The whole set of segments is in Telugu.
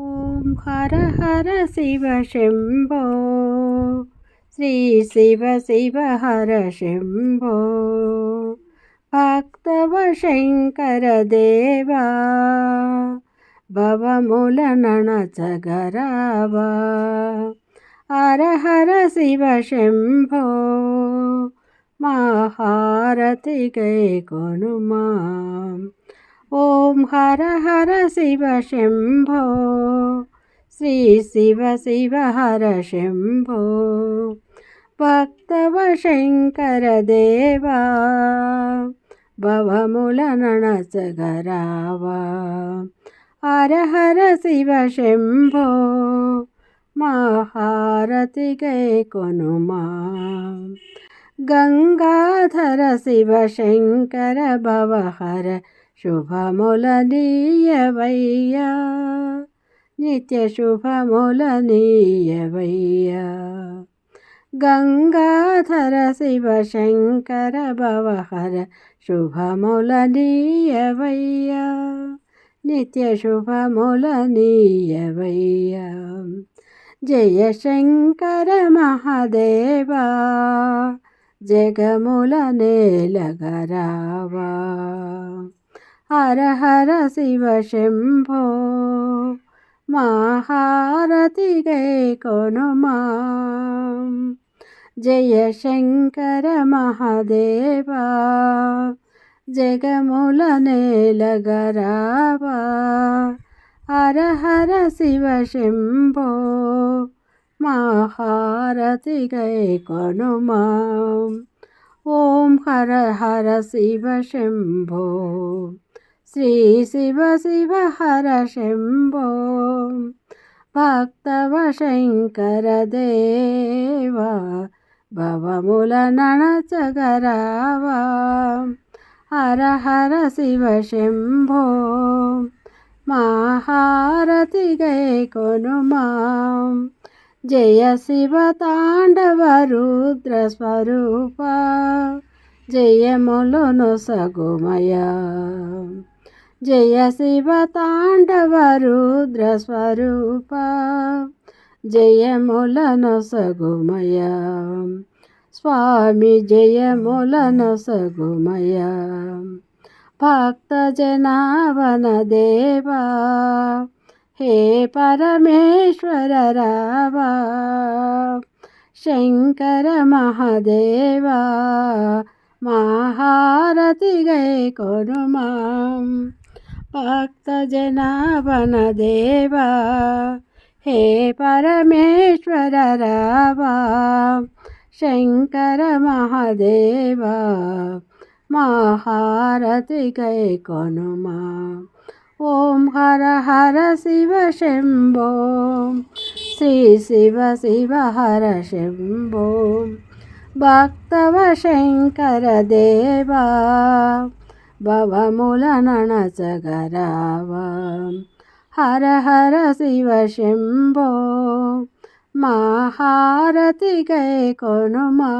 ఓం హర హర శివ శంభో. శ్రీ శివ శివ హర శంభో. భక్తవ శంకర దేవా భవముల నణచగరావా హర హర శివ శంభో మహారతి గై కొనుమా ఓం హర హర శివ శంభో. శ్రీ శివ శివ హర శంభో. భక్తవ శంకర దేవా భవముల నణసగరావా హర హర శివ శంభో మహారతి గై కొనుమా గంగాధర శివ శంకర భవహర శుభముల నీయవయ్యా నిత్య శుభముల నీయవయ్యా గంగాధర శివ శంకర భవహర శుభముల నీయవయ్యా నిత్య శుభముల నీయవయ్యా జయ శంకర మహాదేవా. జగముల నేలగరావా. హర హర శివ శంభో మహారతి గై కొనుమా జయ శంకర మహాదేవా జగముల నేలగరావా హర హర శివ శంభో మహారతి గై కొనుమా ఓం హర హర శివ శంభో శ్రీ శివ శివ హర శంభో. భక్తవ శంకర దేవా భవముల నణచగరావా హర హర శివ శంభో మహారతి గై కొనుమా జయ శివ తాండవ రుద్ర స్వరూప జయములను సగుమయ. జయ శివ తాండవ రుద్ర స్వరూప జయములను సగుమయ. స్వామి జయములను సగుమయ భక్త జనావన దేవా. హే పరమేశ్వర రావా శంకర మహాదేవా. మహారతి గై కొనుమా భక్తజనాభన దేవా హే పరమేశ్వర రావా శంకర మహాదేవా మహారతి గై కొనుమా ఓం హర హర శివ శంభో శ్రీ శివ శివ హర శంభో భక్తవ శంకర దేవా భవముల నణచగరావా హర హర శివ శంభో మహారతి గై కొనుమా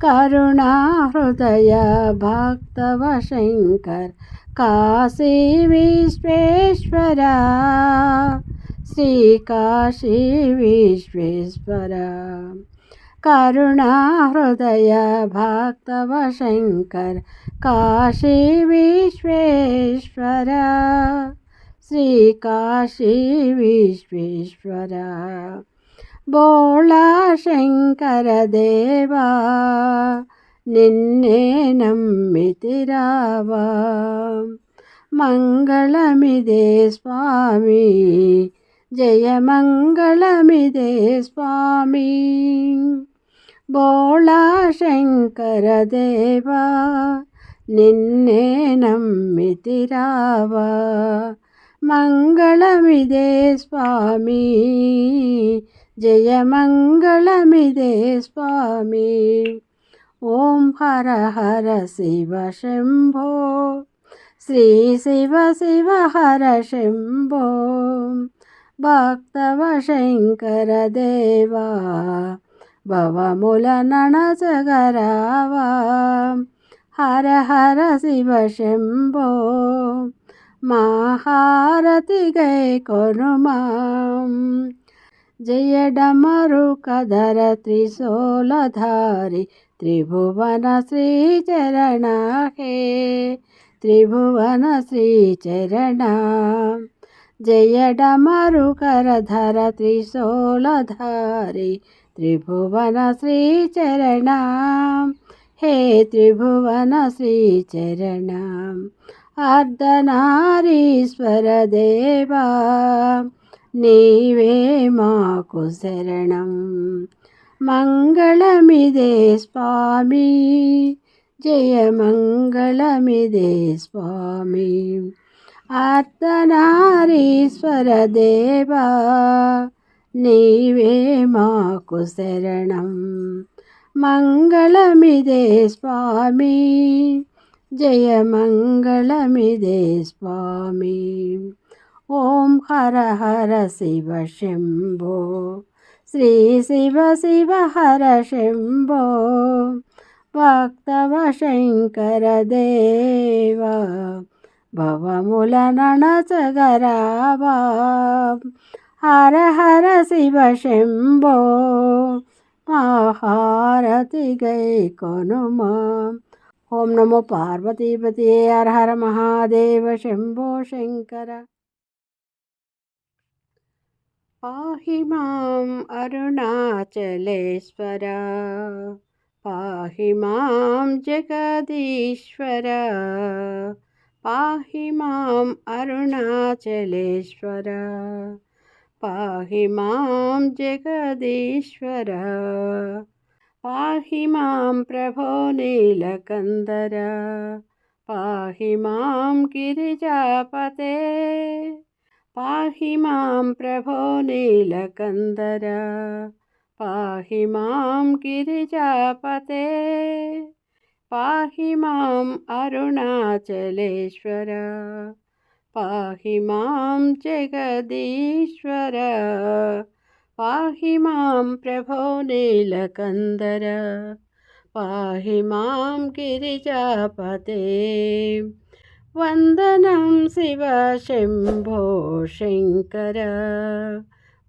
కరుణా హృదయ భక్తవ శంకర్ కాశీ करुणा हृदय भक्त शंकर काशी विश्वेश्वर। श्री काशी विश्वेश्वर। बोला शंकर देवा, निन्ने नम्मितिरावा मंगलमिदे स्वामी, जय मंगलमिदे स्वामी। శంకర దేవా నిన్నే నమ్మితిరావా మంగళమిదే స్వామి జయ మంగళమిదే స్వామి బోళా శంకర దేవా నిన్నే నమ్మితిరావా మంగళమిదే స్వామి జయ మంగళమిదే స్వామి ఓం హర హర శివ శంభో శ్రీ శివ శివ హర శంభో భక్తవ శంకర దేవా భవముల నణచగరావా హర హర శివ శంభో మహారతి గై కొనుమా జయడమరు కధర త్రిశూలధారి త్రిభువన శ్రీచరణ హే త్రిభువన శ్రీచరణ జయడమరు కరధర త్రిశూలధారి త్రిభువన శ్రీచరణ. హే త్రిభువన శ్రీచరణ. అర్ధనారీశ్వర దేవా నీవే మాకు శరణం. మంగళమిదే స్వామి జయ మంగళమిదే స్వామి. అర్ధనారీశ్వర దేవా నీవే మాకు శరణం. మంగళమిదే స్వామి. జయ మంగళమిదే స్వామి. ఓం హర హర శివ శంభో. శ్రీ శివ శివ హర శంభో. భక్తవ శంకర దేవ. భవముల నణచగరావా హర హర శివ శంభో మహారతి గై కొనుమా. ఓం నమో పార్వతీపతి హర హర మహాదేవ శంభో శంకర. పాహి మాం అరుణాచలేశ్వర పాహి మాం జగదీశ్వర పాహి మాం అరుణాచలేశ్వర. పాహి మాం జగదీశ్వర పాహి మాం ప్రభో నీలకందర పాహి మాం గిరిజాపతే పాహి మాం ప్రభో నీలకందర పాహి మాం గిరిజాపతే పాహి మాం అరుణాచలేశ్వర పాహి మాం జగదీశ్వర పాహి మాం ప్రభో నీలకందర పాహి మాం గిరిజాపతే వందనం శివ శంభో శంకర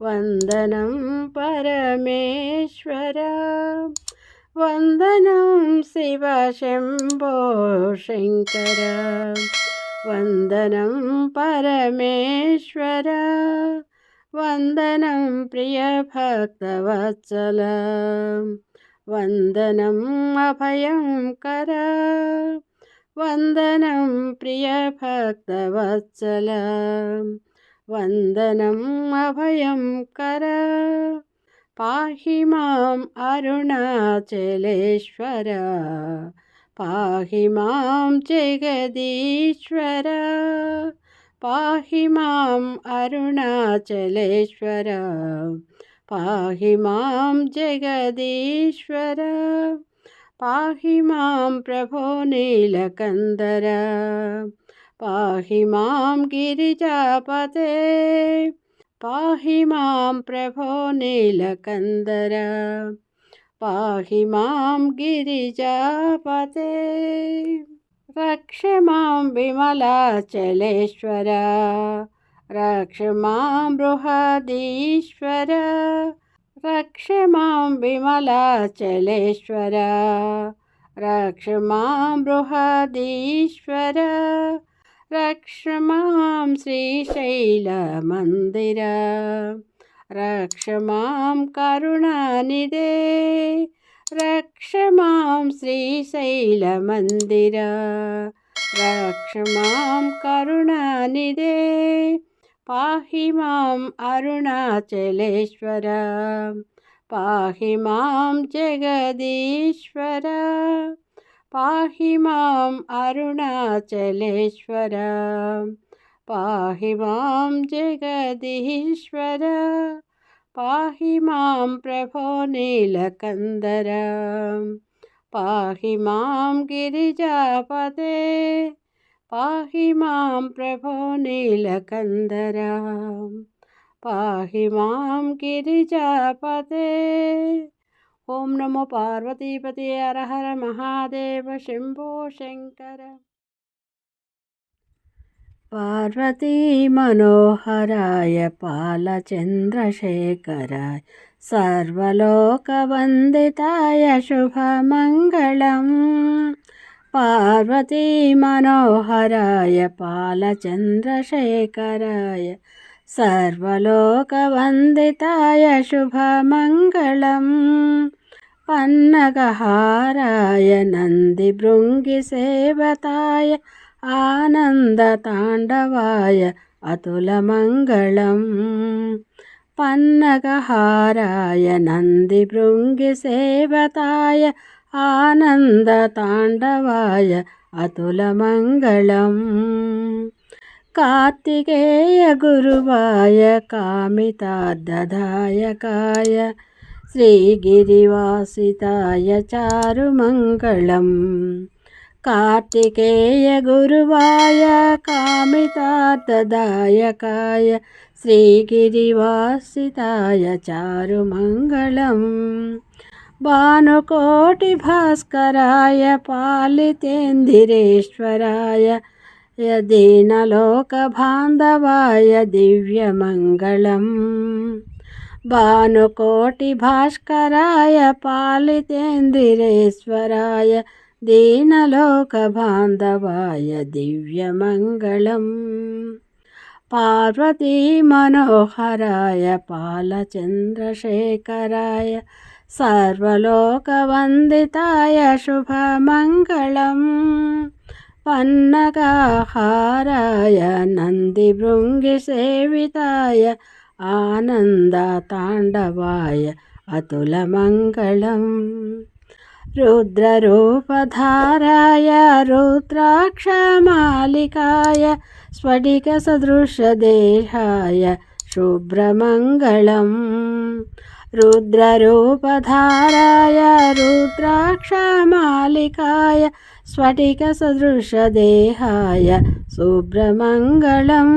వందనం పరమేశ్వర వందనం శివ శంభో శంకర വന്ദനം പരമേശ്വര വന്ദനം പ്രിയ പ്രിയഭക്തവത്സല വന്ദനം അഭയം കര വന്ദനം പ്രിയ പ്രിയഭക്തവത്സല വന്ദനം അഭയം കര പാഹി മാം അരുണാചലേശ്വര पाहि मां जगदीश्वर पाहि माम् अरुणाचलेश्वर पाहि मां जगदीश्वर पाहि मां प्रभो नीलकन्दर पाहि मां गिरिजापते पाहि मां प्रभो नीलकन्दर। पाहि मां गिरिजापते। रक्ष मां विमलाचलेश्वर। रक्ष मां बृहदीश्वर। रक्ष मां विमलाचलेश्वर। रक्ष मां बृहदीश्वर। रक्ष मां श्रीशैलमन्दिर। रक्ष मां करुणानिदे रक्ष मां श्रीशैलमन्दिर रक्ष मां करुणानिदे पाहि माम् अरुणाचलेश्वर। पाहि मां जगदीश्वर। पाहि माम् अरुणाचलेश्वर। మాం అరుణాచలేశ్వర పాహి మాం జగదీశ్వర పాహి మాం ప్రభో నీలకందర పాహి మాం గిరిజాపదే పాహి మాం ప్రభో నీలకందర పాహి మాం గిరిజాపదే ఓం నమో పార్వతీపతి హర మహాదేవ శంభో पार्वतीमनोहराय पालचन्द्रशेखराय सर्वलोकवन्दिताय शुभमङ्गलम् पार्वतीमनोहराय पालचन्द्रशेखराय सर्वलोकवन्दिताय शुभमङ्गलम् पन्नगहाराय नन्दिभृङ्गिसेवताय आनन्दताण्डवाय अतुलमङ्गलम् पन्नगहाराय नन्दिभृङ्गिसेवताय आनन्दताण्डवाय अतुलमङ्गलम् कार्तिकेय गुरुवाय कामितार्दधायकाय श्रीगिरिवासिताय चारुमङ्गलम् కార్తికేయ గురువాయ కామితార్థదాయకాయ శ్రీగిరివాసితాయ చారుమంగళం. భానుకోటి భాస్కరాయ పాలితేందిరేశ్వరాయ దీనలోకబాంధవాయ దివ్యమంగళం. భానుకోటి భాస్కరాయ పాలితేందిరేశ్వరాయ दीनलोकबान्धवाय दिव्यमङ्गलम् पार्वतीमनोहराय पालचन्द्रशेखराय सर्वलोकवन्दिताय शुभमङ्गलम् पन्नगाहाराय नन्दिभृङ्गिसेविताय आनन्दताण्डवाय अतुलमङ्गलम् रुद्ररूपधाराय रुद्राक्षमालिकाय स्फटिकसदृशदेहाय शुभ्रमङ्गलम् रुद्ररूपधाराय रुद्राक्षमालिकाय स्फटिकसदृशदेहाय शुभ्रमङ्गलम्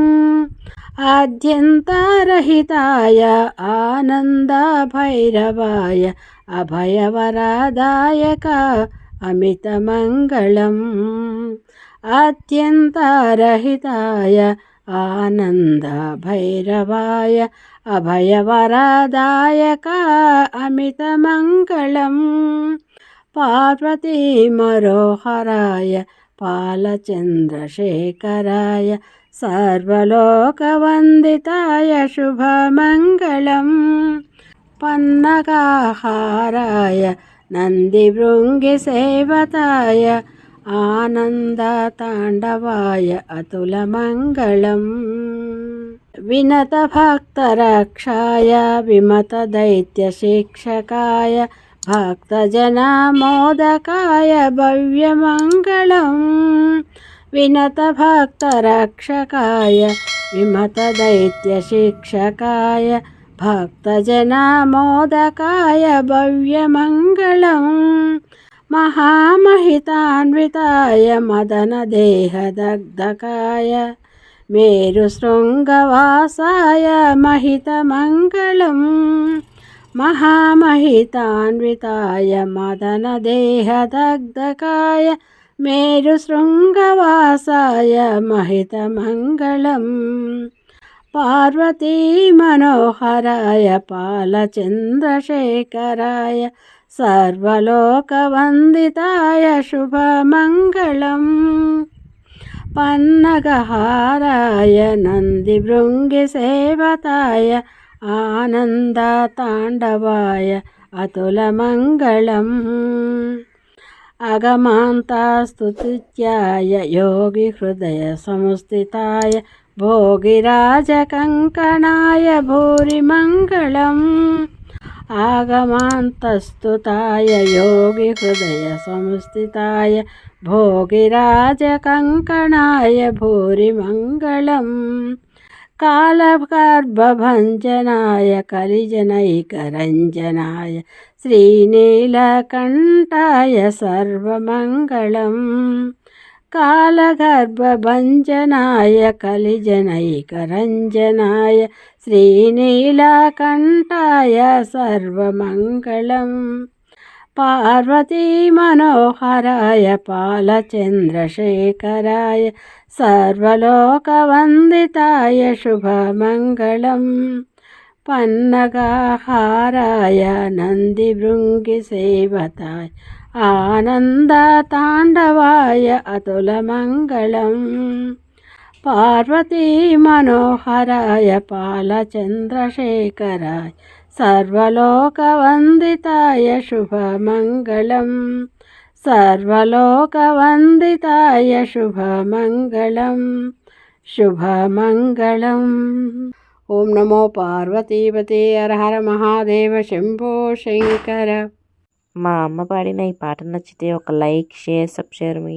ఆద్యంతరహితాయ ఆనంద భైరవాయ అభయవరాదాయక అమితమంగళం. ఆద్యంతరహితాయ ఆనంద భైరవాయ అభయవరాదాయక అమితమంగళం పార్వతీమరోహరాయ పాలచంద్రశేఖరాయ सर्वलोकवन्दिताय शुभमङ्गलम् पन्नगाहाराय नन्दिभृङ्गिसेवताय आनन्दताण्डवाय अतुलमङ्गलम् विनतभक्तरक्षाय विमतदैत्यशिक्षकाय भक्तजनमोदकाय भव्यमङ्गलम् विनतभक्तरक्षकाय विमतदैत्यशिक्षकाय भक्तजनमोदकाय भव्यमङ्गलम् महामहितान्विताय मदनदेहदग्धकाय मेरुशृङ्गवासाय महितमङ्गलम् महामहितान्विताय मदनदेहदग्धकाय మేరుశృంగవాసాయ మహితమంగళం. పార్వతీ మనోహరాయ పాలచంద్రశేఖరాయ సర్వలోకవందితాయ శుభమంగళం. పన్నగహారాయ నందిభృంగిసేవతాయ ఆనందతాండవాయ అతులమంగళం अतुलमङ्गलम् अगमान्तास्तुत्याय योगिहृदयसंस्थिताय भोगिराजकङ्कणाय भूरिमङ्गलम् आगमान्तस्तुताय योगिहृदयसंस्थिताय भोगिराजकङ्कणाय भूरिमङ्गलम् कालगर्भभञ्जनाय कलिजनैकरञ्जनाय श्रीनीलकण्ठाय सर्वमङ्गलम् कालगर्भभञ्जनाय कलिजनैकरञ्जनाय श्रीनीलकण्ठाय सर्वमङ्गलम् పార్వతీ మనోహరాయ పాలచంద్రశేఖరాయ సర్వలోకవందితాయ శుభమంగళం పన్నగాహారాయ తాండవాయ అతుల మంగళం. పార్వతీ మనోహరాయ పాలచంద్రశేఖరాయ సర్వలోకవందితాయ శుభమంగళం సర్వలోకవందితాయ శుభమంగళం శుభమంగళం ఓం నమో పార్వతీపతే అర్హర మహాదేవ శంభో శంకర. మా అమ్మ పాడిన ఈ పాట నచ్చితే ఒక లైక్ షేర్ సబ్స్క్రైబ్ మీ